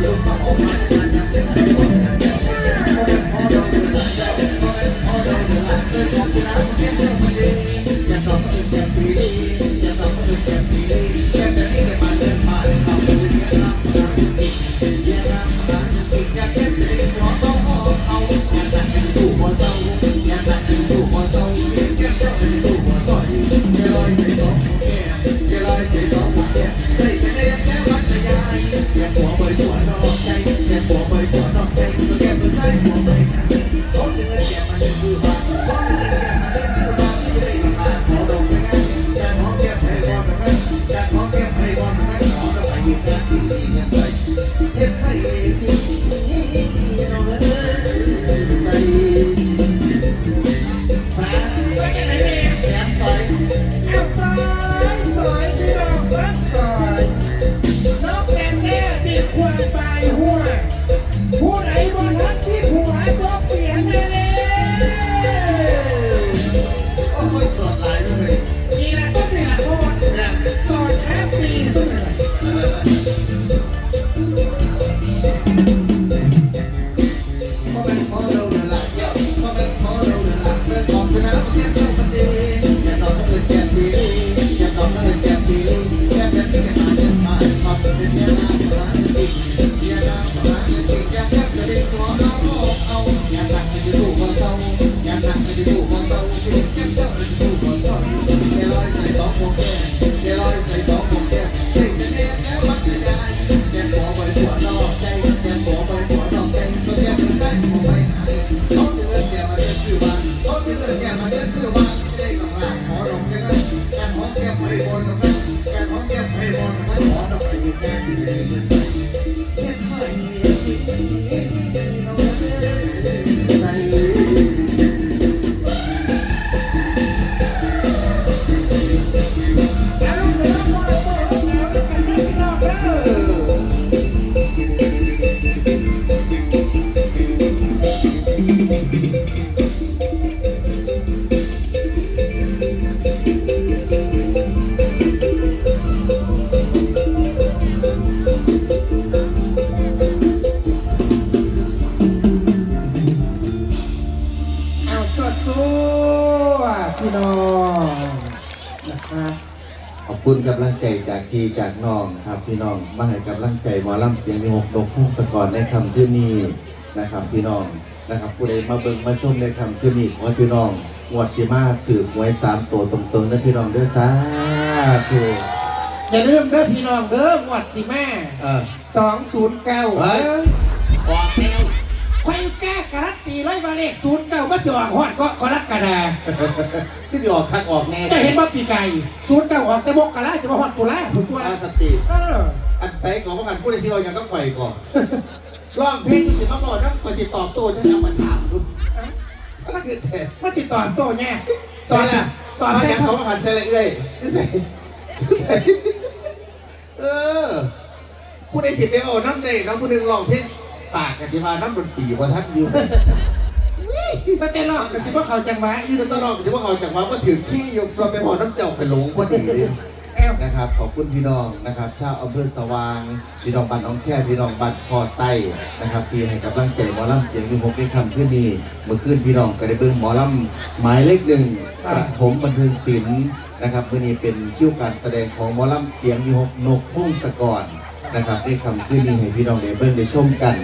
โลก yeah. กำลังใจจากทีจากน้องครับพี่น้องมาให้กำลังใจหมอลำเสียงมีหกดกพุ่งตะกอนในคำที่นี่นะครับพี่น้องนะครับผู้ใดมาเบิ่งมาชมในคำที่นี่ขอพี่น้องหวดสีมาถือหวยสามตัวตรงๆนะพี่น้องเด้อซ่าธุอย่าลืมเด้อพี่น้องเด้อหวดสีแม่สองศูนย์เก้า มาเลขศูนย์เก้าก็เสืออกหอดก็กรักกันนะที่สิออกคักออกแน่จะเห็นว่าปีไก่ศูนย์เก้าออกแต่บกกะลาจะมาหอดตัวแลาผมกลัวอาสติอันไซก่อนว่ากันพูดในที่เรายังก็ข่อยก่อนร้องเพลงสิมาบอกนะข่อยติดต่อบโต้จะนำมาถามดูก็คือแท้มาติดต่อตัต้แน่ตอนน่ะตอนแรกเขาว่ากันเซเลเอ้ยเออพูดใดทีไปเอาน้ำเด็กแล้วผู้หนึ่งลองเพลงปากกันที่มาน้ำมันตรีว่าท่านอยู่ ก็จะนอกกับสิว่าเขาจังหวะอยี่ยู่ตลอดที่ว่าเขาจังหวะก็ถือขี้อยู่เราไปหอน้ำเจ้าไปหลงพอดีนะครับขอบคุณพี่น้องนะครับชาวอำเภอสว่างพี่น้องบ้านหน้องแค่พี่น้องบ้านคอไต้นะครับที่ให้กำลังใจหมอลำเสียงมีฮกในคำขึ้นนี้เมื่อขึ้นพี่น้องก็ได้เบิ่งหมอลำหมายเลขหนึ่งประถมบันเทิงศิลป์นะครับเมื่อนี้เป็นคิวการแสดงของหมอลำเสียงมีฮกนกพงศกรนะครับในคำขึ้นนี้ให้พี่น้องได้เบิ่งได้ชมกัน